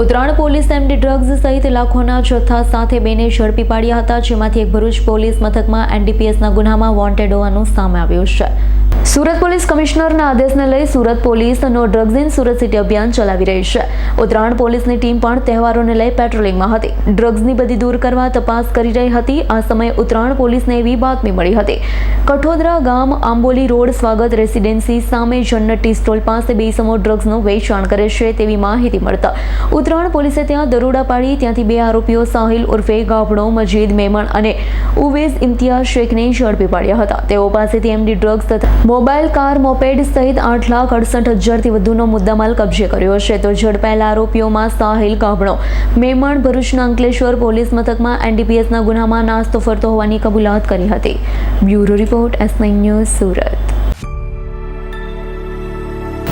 Uttarayan police MD drugs સહિત લાખોના જથ્થા સાથે બેને ઝડપી પાડ્યા હતા, જેમાંથી એક ભરૂચ પોલીસ મથકમાં એનડીપીએસના ગુનામાં વોન્ટેડ હોવાનું સામે આવ્યું છે. સુરત પોલીસ કમિશનરના આદેશને લઈ સુરત પોલીસનો ડ્રગ્સ ઇન સુરત સિટી અભિયાન ચલાવી રહી છે. ઉત્તરાયણ પોલીસની ટીમ પણ તહેવારોને લઈ પેટ્રોલિંગમાં હતી. ડ્રગ્સની બધી દૂર કરવા તપાસ કરી રહી હતી. આ સમયે ઉત્તરાયણ પોલીસને એવી બાતમી મળી હતી. કઠોદરા ગામ આંબોલી રોડ સ્વાગત રેસિડેન્સી સામે જન્નત ટી સ્ટોલ પાસે બે સમો ડ્રગ્સનું વેચાણ કરે છે તેવી માહિતી મળતા ઉત્તરાયણ પોલીસે ત્યાં દરોડા પાડી, ત્યાંથી બે આરોપીઓ સાહિલ ઉર્ફે ગાભડો મજીદ, મેમણ અને ઉવેઝ ઇમ્તિયાઝ શેખને ઝડપી પાડ્યા હતા. તેઓ પાસેથી એમડી ડ્રગ્સ તથા મોબાઈલ, કાર, મોપેડ સહિત આઠ લાખ અડસઠ હજારથી વધુનો મુદ્દામાલ કબજે કર્યો છે. તો ઝડપાયેલા આરોપીઓમાં સાહિલ, ગાભણો, મેમણ, ભરૂચના અંકલેશ્વર પોલીસ મથકમાં એનડીપીએસના ગુનામાં નાસ્તો ફરતો હોવાની કબૂલાત કરી હતી. Bureau report S nine news Surat.